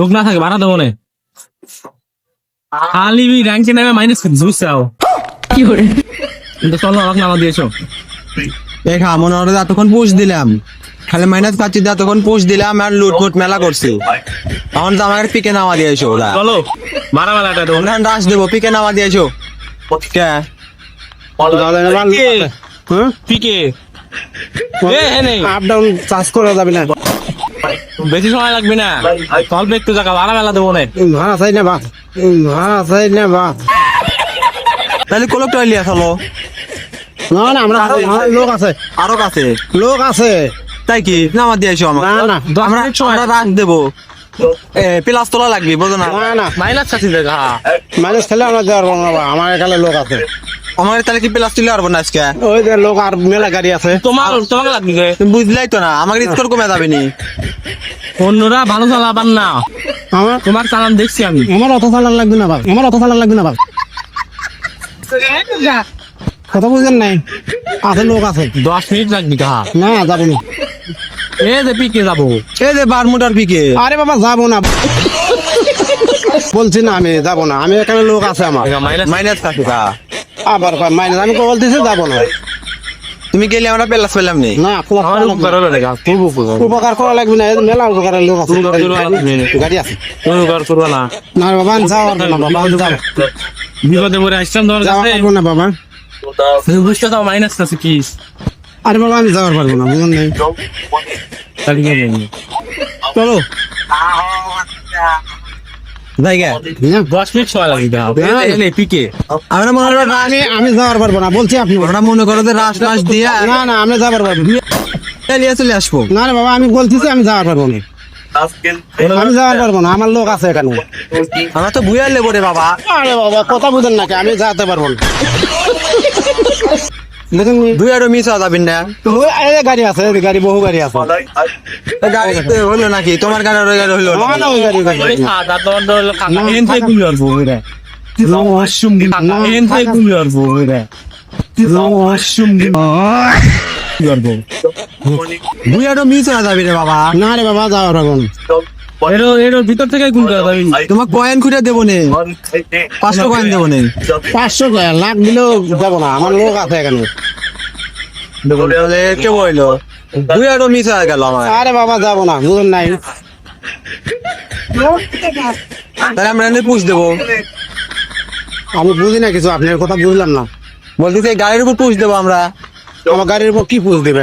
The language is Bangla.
লোক না থাকে ভাড়া দেবো না। খালি র্যাঙ্কে নামে মাইনাস করছিস বুঝছাও কিন্তু চলো আমাকে নামা দিয়েছ। দেখা মনে হয় এতক্ষণ পুষ দিলাম। খালি মাইনাস খাচ্ছি দিয়ে এতক্ষণ পুষ দিলাম আর লুটফুট মেলা করছি। এখন তো আমাকে পিকে নামা দিয়েছ ওরা চলো ভাড়া মেলাটা দেবো। না রাস দেবো পিকে নামা দিয়েছ। কে? পিকে। আপ ডাউন চার্জ করা যাবে না। বেশি সময় লাগবে না। অল্প একটু জায়গা ভাড়া মেলা দেবো না। ভাড়া চাই না বাস ভাড়া চাই না বাস তাহলে কোলক টয়লিয়া চলো না না আমরা লোক আছে। আরও কাছে লোক আছে। তাই কি? নামা দিয়েছ আমাকে। না না। আমরা আমরা রাস দেবো। প্লাস তোলা লাগবে বোঝো না। না না। মাইনাস খাচ্ছি দেখা মানুষ খেলে আমরা দেওয়ার। আমার এখানে লোক আছে। আমার তাহলে কি প্লাস তুলে পারব না আজকে? ওই যে লোক আর মেলা গাড়ি আছে। তোমার তোমাকে লাগবে বুঝলাই তো না আমাকে স্কোর কমে যাবে নি। অন্যরা ভালো চালাবার না। আমার তোমার চালান দেখছি আমি। আমার অত চালান লাগবে না বাবা আমার অত চালান লাগবে না বাবা কথা বুঝলেন নাই? আছে লোক আছে। দশ মিনিট লাগবে কাহা না যাব না। এ যে পিকে যাব। এই যে বারমুটার পিকে। আরে বাবা যাব না। বলছি না আমি যাব না। আমি এখানে লোক আছে আমার। মাইনাস মাইনাস কাছে আবার মাইনাস আমি বলতেছি যাব না। তুমি গেলে আমরা প্লাস পেলাম নি। না আমার উপকার হলো দেখা খুব উপকার উপকার করা লাগবে না মেলা উপকারের লোক আছে। গাড়ি আছে। কোনো উপকার করব না? না বাবা আমি যাওয়ার না বাবা যাব। বিপদে পড়ে আসলাম তোমার যাওয়ার পারব না বাবা। তুমি বুঝতে দাও মাইনাস আছে কি? আরে বাবা আমি যাওয়ার পারব না বুঝুন নাই? চলো। আমি আমি যাওয়ার পারব না বলছি আপনি। আমরা মনে করো যে রাস রাস দিয়া না না আমি যাবার পারব না। চালিয়ে চলে আসব। না বাবা আমি বলতেছি আমি যাওয়ার পারব না। আমি যাওয়ার পারব না আমার লোক আছে এখানে। আমার তো বুঝার লেবো রে বাবা। আরে বাবা কথা বুঝেন নাকি আমি যাতে পারব না। দুই আরও মিস হওয়া যাবেন না ওই এই গাড়ি আছে গাড়ি বহু গাড়ি আছে। তা গাড়ি তো হলো নাকি? তোমার গাড়ি ওই গাড়ি হলো ওই দুই আরও মিস হওয়া যাবে রে বাবা। না রে বাবা যাওয়ার ভিতর থেকে গুলি করা যাবে তোমার কয়েন খুঁজে দেবো নে। পাঁচশো কয়েন দেবো নে। পাঁচশো টাকা, লাখ দিলেও যাব না আমার লোক আছে এখানে। কে বলল দুই আরও মিস হয়ে গেল আমার। আরে বাবা যাব না বুঝুন নাই। তাহলে আমরা এনে পুষ দেবো। আমি বুঝি না কিছু আপনার কথা বুঝলাম না। বলতেছি এই গাড়ির উপর পুষ দেবো আমরা। আমার গাড়ির উপর কি পুষ দেবে?